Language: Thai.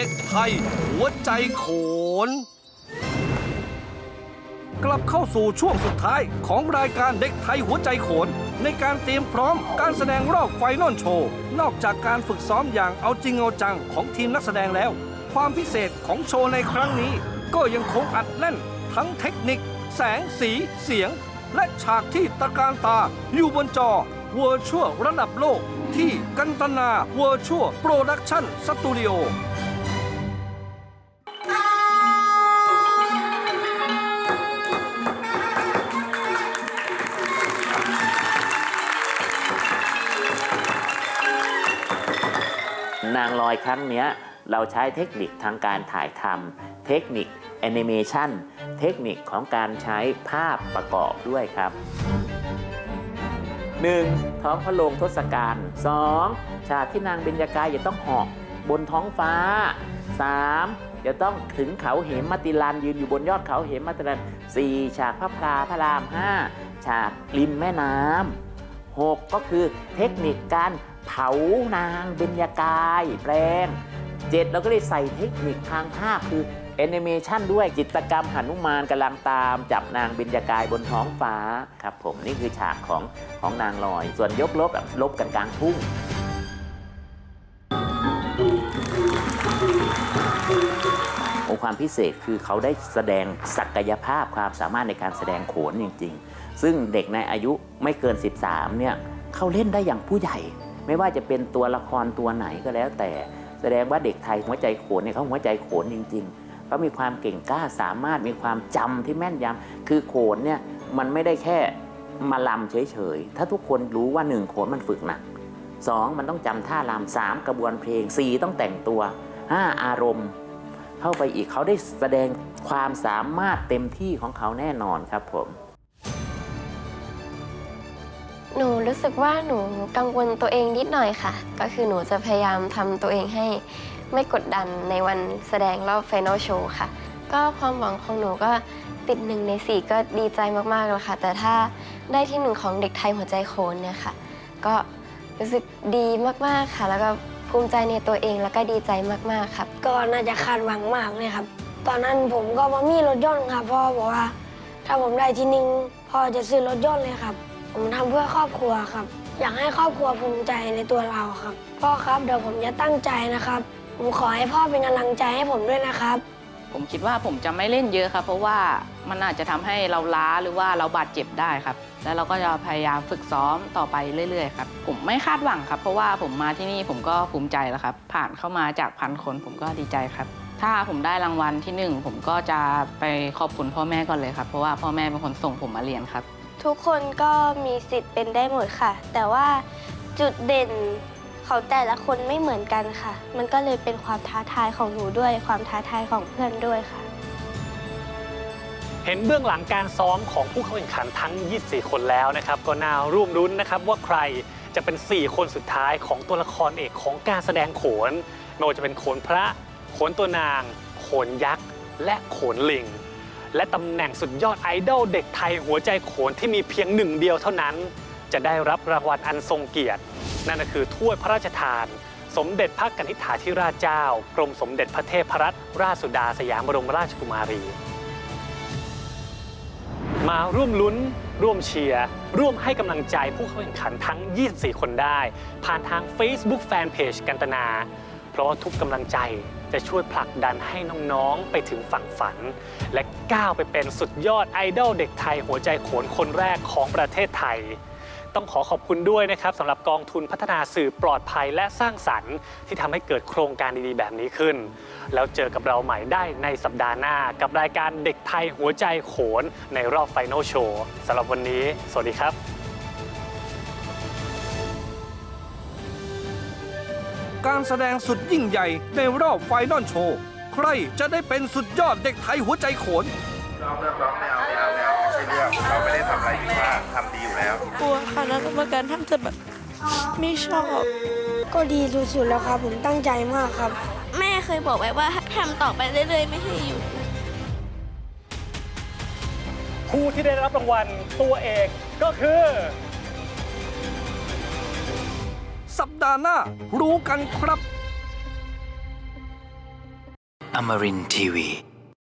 เด็กไทย หัวใจโขน กลับเข้าสู่ช่วงสุดท้ายของรายการเด็กไทยหัวใจโขน ในการเตรียมพร้อมการแสดงรอบไฟนอลโชว์ นอกจากการฝึกซ้อมอย่างเอาจริงเอาจังของทีมนักแสดงแล้ว ความพิเศษของโชว์ในครั้งนี้ ก็ยังคงอัดแน่น ทั้งเทคนิค แสงสีเสียง และฉากที่ตะการตาอยู่บนจอ Virtual ระดับโลกที่กันตนา Virtual Production Studio นางลอยครั้งนี้เราใช้เทคนิคทางการถ่ายทำเทคนิคแอนิเมชันเทคนิคของการใช้ภาพประกอบด้วยครับ 1. ท้องพระโรงทศกัณฐ์ 2. ฉากที่นางเบญจกายจะต้องเหาะบนท้องฟ้า 3. จะต้องถึงเขาเหมมติลันยืนอยู่บนยอดเขาเหมมติลัน 4. ฉากพระพลาพระราม 5 ฉากริมแม่น้ำ 6 ก็คือเทคนิคการเผานางเบญจกายแปลง 7 เราก็เลยใส่เทคนิคทางภาพคือแอนิเมชันด้วยจิตกรรมหนุมานกำลังตามจับนางเบญจกายบนท้องฟ้าครับผมนี่คือฉากของของนางลอย ส่วนยกลบแบบลบกันกลางทุ่ง องความพิเศษคือเขาได้แสดงศักยภาพความสามารถในการแสดงโขนจริง ๆ ซึ่งเด็กในอายุไม่เกิน 13เนี่ยเขาเล่นได้อย่างผู้ใหญ่ ไม่ว่าจะเป็นตัวละครตัวไหนก็แล้ว แต่แสดงว่าเด็กไทยหัวใจโขนเนี่ยเขาหัวใจโขนจริง ๆ เขามีความเก่งกล้าสามารถมีความจำที่แม่นยำคือโขนเนี่ยมันไม่ได้แค่มาลำเฉยๆ ถ้าทุกคนรู้ว่าหนึ่งโขนมันฝึกหนักสองมันต้องจำท่ารำสามกระบวนเพลงสี่ต้องแต่งตัวห้าอารมณ์ เข้าไปอีกเขาได้แสดงความสามารถเต็มที่ของเขาแน่นอนครับผมหนูรู้สึกว่าหนูกังวลตัวเองนิดหน่อยค่ะ ก็คือหนูจะพยายามทำตัวเองให้ไม่กดดันในวันแสดงรอบไฟนอลโชว์ค่ะ ก็ความหวังของหนูก็ติดหนึ่งในสี่ก็ดีใจมากๆแล้วค่ะ แต่ถ้าได้ที่หนึ่งของเด็กไทยหัวใจโคนเนี่ยค่ะ ก็รู้สึกดีมากๆค่ะ แล้วก็ ภูมิใจในตัวเองแล้วก็ดีใจมากๆครับ ก็น่าจะคาดหวังมากเลยครับ ตอนนั้นผมก็มามีรถยนต์ครับพ่อบอกว่า ถ้าผมได้ที่หนึ่งพ่อจะซื้อรถยนต์เลยครับ ผมทำเพื่อครอบครัวครับ อยากให้ครอบครัวภูมิใจในตัวเราครับ พ่อครับเดี๋ยวผมจะตั้งใจนะครับ ผมขอให้พ่อเป็นกำลังใจให้ผมด้วยนะครับ ผมคิดว่าผมจะไม่เล่นเยอะครับ เพราะว่ามันอาจจะทำให้เราล้าหรือว่าเราบาดเจ็บได้ครับ แล้วเราก็จะพยายามฝึกซ้อมต่อไปเรื่อยๆครับผมไม่คาดหวังครับ เพราะว่าผมมาที่นี่ผมก็ภูมิใจแล้วครับ ผ่านเข้ามาจากพันคนผมก็ดีใจครับ ถ้าผมได้รางวัลที่หนึ่งผมก็จะไปขอบคุณพ่อแม่ก่อนเลยครับ เพราะว่าพ่อแม่เป็นคนส่งผมมาเรียนครับ ทุกคนก็มีสิทธิ์เป็นได้หมดค่ะ แต่ว่าจุดเด่น ของแต่ละคนไม่เหมือนกันค่ะ มันก็เลยเป็นความท้าทายของหนูด้วย ความท้าทายของเพื่อนด้วยค่ะ เห็นเบื้องหลังการซ้อมของผู้เข้าแข่งขันทั้ง 24 คนแล้วนะครับ ก็น่าร่วมรุ้นนะครับว่าใครจะเป็น 4 คนสุดท้ายของตัวละครเอกของการแสดงโขนไม่ว่าจะเป็นโขนพระ โขนตัวนาง โขนยักษ์ และโขนลิง และตำแหน่งสุดยอดไอดอลเด็กไทยหัวใจโขนที่มีเพียงหนึ่งเดียวเท่านั้น จะได้รับรางวัลอันทรงเกียรติ นั่นก็คือถ้วยพระราชทาน สมเด็จพระกนิษฐาธิราชเจ้า กรมสมเด็จพระเทพรัตนราชสุดาสยามบรมราชกุมารี มาร่วมลุ้น ร่วมเชียร์ร่วมให้กำลังใจผู้เข้าแข่งขันทั้ง 24 คนได้ ผ่านทาง Facebook Fanpage กันตนา เพราะว่าทุกกำลังใจจะช่วยผลักดันให้น้องๆ ไปถึงฝั่งฝัน และก้าวไปเป็นสุดยอดไอดอลเด็กไทยหัวใจโขนคนแรกของประเทศไทย ต้องขอขอบคุณด้วยนะครับสำหรับกองทุนพัฒนาสื่อปลอดภัยและสร้างสรรค์ ที่ทำให้เกิดโครงการดีๆแบบนี้ขึ้น แล้วเจอกับเราใหม่ได้ในสัปดาห์หน้า กับรายการเด็กไทยหัวใจโขนในรอบไฟนอลโชว์สำหรับวันนี้ สวัสดีครับการแสดงสุดยิ่งใหญ่ในรอบไฟนอลโชว์ ใครจะได้เป็นสุดยอดเด็กไทยหัวใจโขน ร้องเลือกร้องไม่เอา อะไรผิดพลาดทำดีอยู่แล้ว กลัวค่ะแล้วกรรมการท่านจะแบบไม่ชอบ ก็ดีสุดๆแล้วครับ ผมตั้งใจมากครับ แม่เคยบอกไว้ว่าทำต่อไปเรื่อยๆ ไม่ให้หยุด ผู้ที่ได้รับรางวัลตัวเอกก็คือ สัปดาห์หน้า รู้กันครับ Amarin Tiwi.